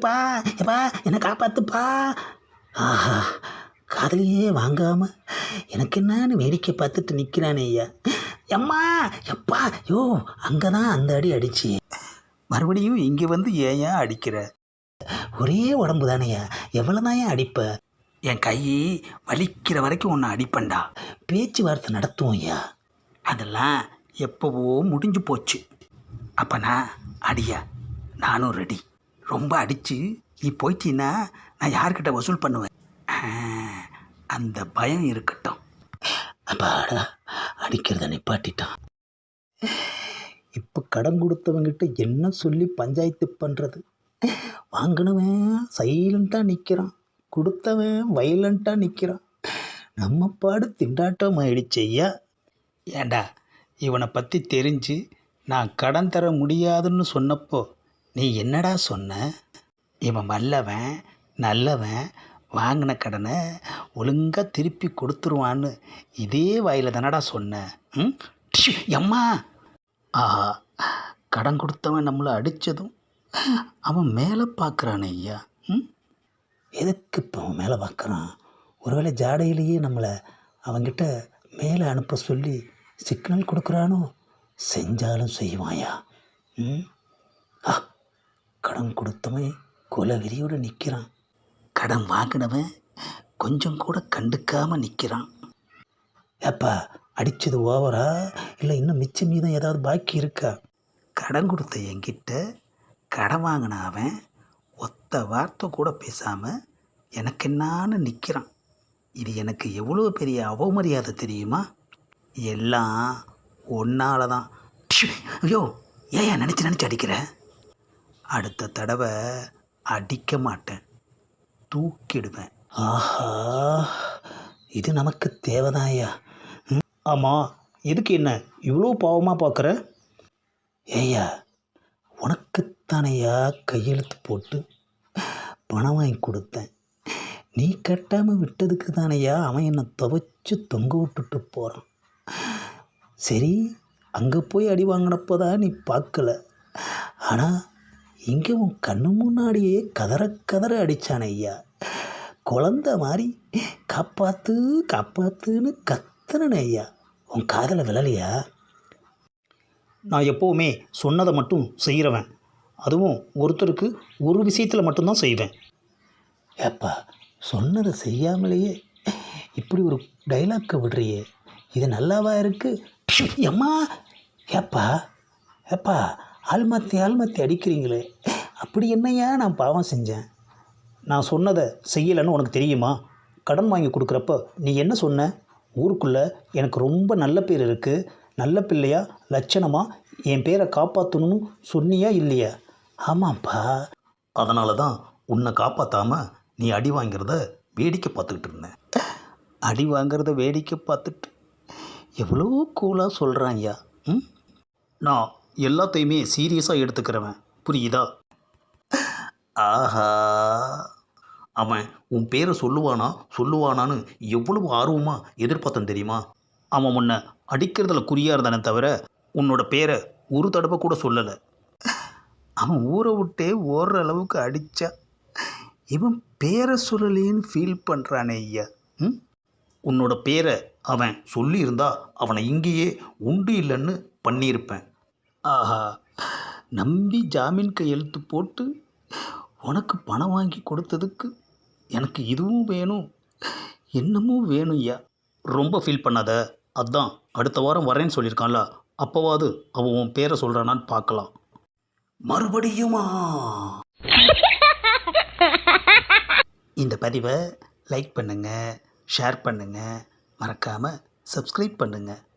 எப்பா எப்பா என்னை காப்பாத்துப்பா. ஆஹா காதலியே வாங்காம எனக்கு என்னன்னு வேடிக்கை பார்த்துட்டு நிற்கிறானே ஐயா. எம்மா எப்பா யோ அங்கே தான் அந்த அடி அடிச்சு. மறுபடியும் இங்கே வந்து ஏன் அடிக்கிற? ஒரே உடம்பு தானையா எவ்வளோ தான் ஏன் அடிப்ப? என் கை வலிக்கிற வரைக்கும் உன்னை அடிப்பண்டா பேச்சுவார்த்தை நடத்துவோம் ஐயா. அதெல்லாம் எப்போவோ முடிஞ்சு போச்சு. அப்பனா அடியா? நானும் ரெடி ரொம்ப அடித்து நீ போயிட்டீன்னா நான் யார்கிட்ட வசூல் பண்ணுவேன்? அந்த பயம் இருக்கட்டும். அப்பாடா அடிக்கிறத நிப்பாட்டிட்டான். இப்போ கடன் கொடுத்தவங்கிட்ட என்ன சொல்லி பஞ்சாயத்து பண்ணுறது வாங்கினவன் சைலண்ட்டாக நிற்கிறான் கொடுத்தவன் வைலண்ட்டாக நிற்கிறான் நம்ம பாடு திண்டாட்டம் ஆயிடுச்சு ஐயா. ஏண்டா இவனை பற்றி தெரிஞ்சு நான் கடன் தர முடியாதுன்னு சொன்னப்போ நீ என்னடா சொன்ன? இவன் வல்லவன் நல்லவன் வாங்கின கடனை ஒழுங்காக திருப்பி கொடுத்துருவான்னு இதே வாயில் தானடா சொன்னேன் ம்? எம்மா? ஆஹா கடன் கொடுத்தவன் நம்மளை அடித்ததும் அவன் மேலே பார்க்குறான் ஐயா. ம்? எதுக்கு இப்போ அவன் மேலே பார்க்குறான் ஒருவேளை ஜாடையிலேயே நம்மளை அவன்கிட்ட மேலே அனுப்ப சொல்லி சிக்னல் கொடுக்குறானோ? செஞ்சாலும் செய்வாயா? ம்? ஆ கடன் கொடுத்தவன் கொலை வெறியோடு நிற்கிறான் கடன் வாங்கினவன் கொஞ்சம் கூட கண்டுக்காமல் நிற்கிறான் ஏப்பா அடித்தது ஓவரா? இல்லை இன்னும் மிச்சம் மீதம் ஏதாவது பாக்கி இருக்கா? கடன் கொடுத்த என்கிட்ட கடன் வாங்கின அவன் ஒத்த வார்த்தை கூட பேசாமல் எனக்கு என்னான்னு நிற்கிறான் இது எனக்கு எவ்வளோ பெரிய அவமரியாதை தெரியுமா? எல்லாம் ஒன்னால தான் ஐயோ ஏன் நினச்சி நினச்சி அடிக்கிற? அடுத்த தடவை அடிக்க மாட்டேன். தூக்கிடுவேன். ஆஹா இது நமக்கு தேவைதாயா ஆமாம் எதுக்கு என்ன? இவ்வளோ பாவமாக பார்க்குற ஏய்யா உனக்குத்தானையா கையெழுத்து போட்டு பணம் வாங்கி கொடுத்தேன். நீ கட்டாமல் விட்டதுக்கு தானையா அவன் என்னை துவைச்சு தொங்க விட்டுட்டு போகிறான் சரி அங்கே போய் அடி வாங்கினப்போ தான் நீ பார்க்கல. ஆனால் இங்கே உன் கண்ணு முன்னாடியே கதற கதற அடித்தான் ஐயா. குழந்த மாதிரி காப்பாத்து காப்பாத்துன்னு கத்துனே ஐயா. உன் காதலை விழலையா? நான் எப்போவுமே சொன்னதை மட்டும் செய்கிறவன் அதுவும் ஒருத்தருக்கு ஒரு விஷயத்தில் மட்டும்தான் செய்வேன். ஏப்பா சொன்னதை செய்யாமலேயே இப்படி ஒரு டைலாக்கை விடுறியே. இது நல்லாவா இருக்கு? எம்மா? ஏப்பா ஏப்பா ஆள்மாத்தி ஆள்மாத்தி அடிக்கிறீங்களே. அப்படி என்னையா நான் பாவம் செஞ்சேன்? நான் சொன்னதை செய்யலைன்னு உனக்கு தெரியுமா? கடன் வாங்கி கொடுக்குறப்ப நீ என்ன சொன்ன? ஊருக்குள்ளே எனக்கு ரொம்ப நல்ல பேர் இருக்குது நல்ல பிள்ளையா லட்சணமாக என் பேரை காப்பாற்றணும்னு சொன்னியா இல்லையா? ஆமாம்ப்பா அதனால தான் உன்னை காப்பாற்றாமல் நீ அடி வாங்கிறத வேடிக்கை பார்த்துக்கிட்டு இருந்தேன். அடி வாங்கிறத வேடிக்கை பார்த்துட்டு எவ்வளோ கூலாக சொல்கிறான் ஐயா ம்? நான் எல்லாத்தையுமே சீரியஸாக எடுத்துக்கிறவன். புரியுதா? ஆஹா. அவன் உன் பேரை சொல்லுவானா? சொல்லுவானான்னு எவ்வளவு ஆர்வமாக எதிர்பார்த்தன் தெரியுமா? அவன் உன்னை அடிக்கிறதுல குறியாக இருந்தானே தவிர உன்னோட பேரை ஒரு தடவை கூட சொல்லலை. அவன் ஊரை விட்டே ஓடுற அளவுக்கு அடித்தா இவன் பேரை சொல்லலேன்னு ஃபீல் பண்ணுறானே ஐயா. ம்? உன்னோட பேரை அவன் சொல்லியிருந்தா அவனை இங்கேயே உண்டு இல்லைன்னு பண்ணியிருப்பேன். ஆஹா. நம்பி ஜாமீன் கையெழுத்து போட்டு உனக்கு பணம் வாங்கி கொடுத்ததுக்கு எனக்கு இதுவும் வேணும் என்னமும் வேணும் ஐயா. ரொம்ப ஃபீல் பண்ணாத. அதான் அடுத்த வாரம் வரேன்னு சொல்லியிருக்கான்ல. அப்போவாது அவன் உன் பேரை சொல்கிறானான்னு பார்க்கலாம். மறுபடியுமா? இந்த பதிவை லைக் பண்ணுங்கள் ஷேர் பண்ணுங்கள் மறக்காமல் சப்ஸ்கிரைப் பண்ணுங்கள்